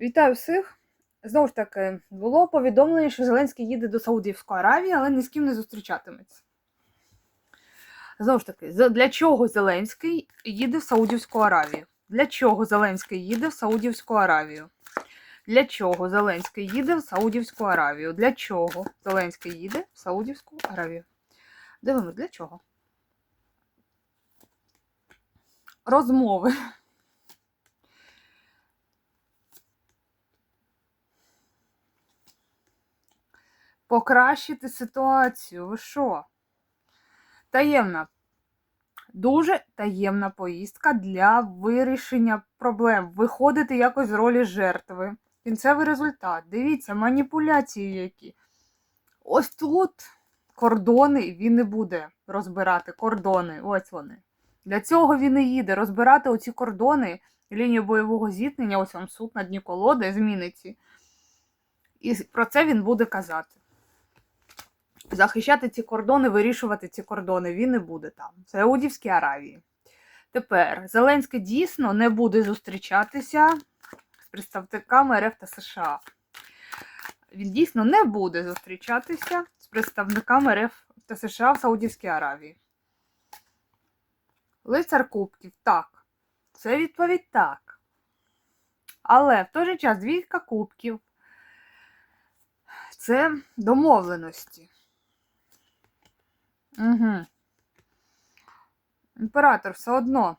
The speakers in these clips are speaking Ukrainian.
Вітаю всіх. Знову ж таки, було повідомлення, що Зеленський їде до Саудівської Аравії, але ні з ким не зустрічатиметься. Знову ж таки, для чого Зеленський їде в Саудівську Аравію? Для чого Зеленський їде в Саудівську Аравію? Для чого Зеленський їде в Саудівську Аравію? Для чого Зеленський їде в Саудівську Аравію? Дивимось, для чого? Розмови. Покращити ситуацію. Ви що? Таємна. Дуже таємна поїздка для вирішення проблем. Виходити якось з ролі жертви. Кінцевий результат. Дивіться, маніпуляції які. Ось тут кордони він не буде розбирати. Кордони. Ось вони. Для цього він і їде. Розбирати оці кордони, лінію бойового зіткнення, ось вам суд на дні колоди, зміниці. І про це він буде казати. Захищати ці кордони, вирішувати ці кордони він не буде там. В Саудівській Аравії. Тепер Зеленський дійсно не буде зустрічатися з представниками РФ та США. Він дійсно не буде зустрічатися з представниками РФ та США в Саудівській Аравії. Лицар Кубків, так. Це відповідь так. Але в той же час двійка кубків це домовленості. Угу. Імператор все одно.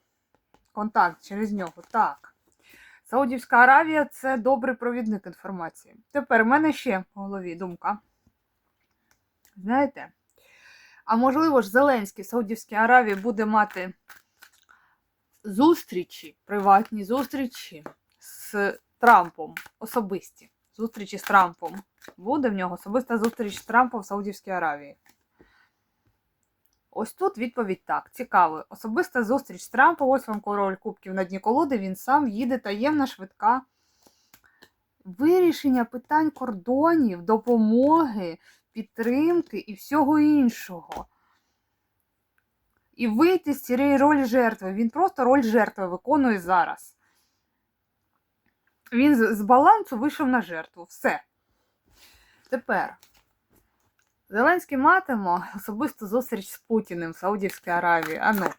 Контакт через нього. Так. Саудівська Аравія це добрий провідник інформації. Тепер в мене ще в голові думка. Знаєте? А можливо ж, Зеленський в Саудівській Аравії буде мати зустрічі, приватні зустрічі з Трампом. Особисті. Зустрічі з Трампом. Буде в нього особиста зустріч з Трампом в Саудівській Аравії. Ось тут відповідь так. Цікаво. Особиста зустріч з Трампом, ось вам король кубків на дні колоди, він сам їде таємна, швидка. Вирішення питань кордонів, допомоги, підтримки і всього іншого. І вийти з цієї ролі жертви. Він просто роль жертви виконує зараз. Він з балансу вийшов на жертву. Все. Тепер. Зеленський матиме особисту зустріч з Путіним в Саудівській Аравії. Ану.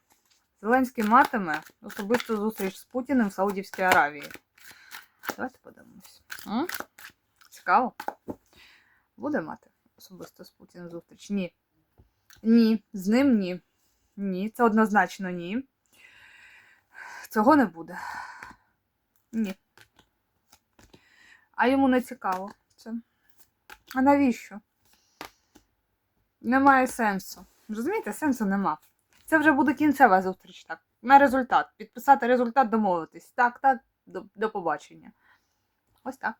Зеленський матиме особисту зустріч з Путіним в Саудівській Аравії. Давайте подивимось. Цікаво. Буде мати особисто з Путіним зустріч? Ні. Ні. З ним ні. Ні. Це однозначно ні. Цього не буде. Ні. А йому не цікаво це. А навіщо? Немає сенсу. Розумієте, сенсу нема. Це вже буде кінцева зустріч, так. На результат. Підписати результат, домовитись. Так, так, до, до побачення. Ось так.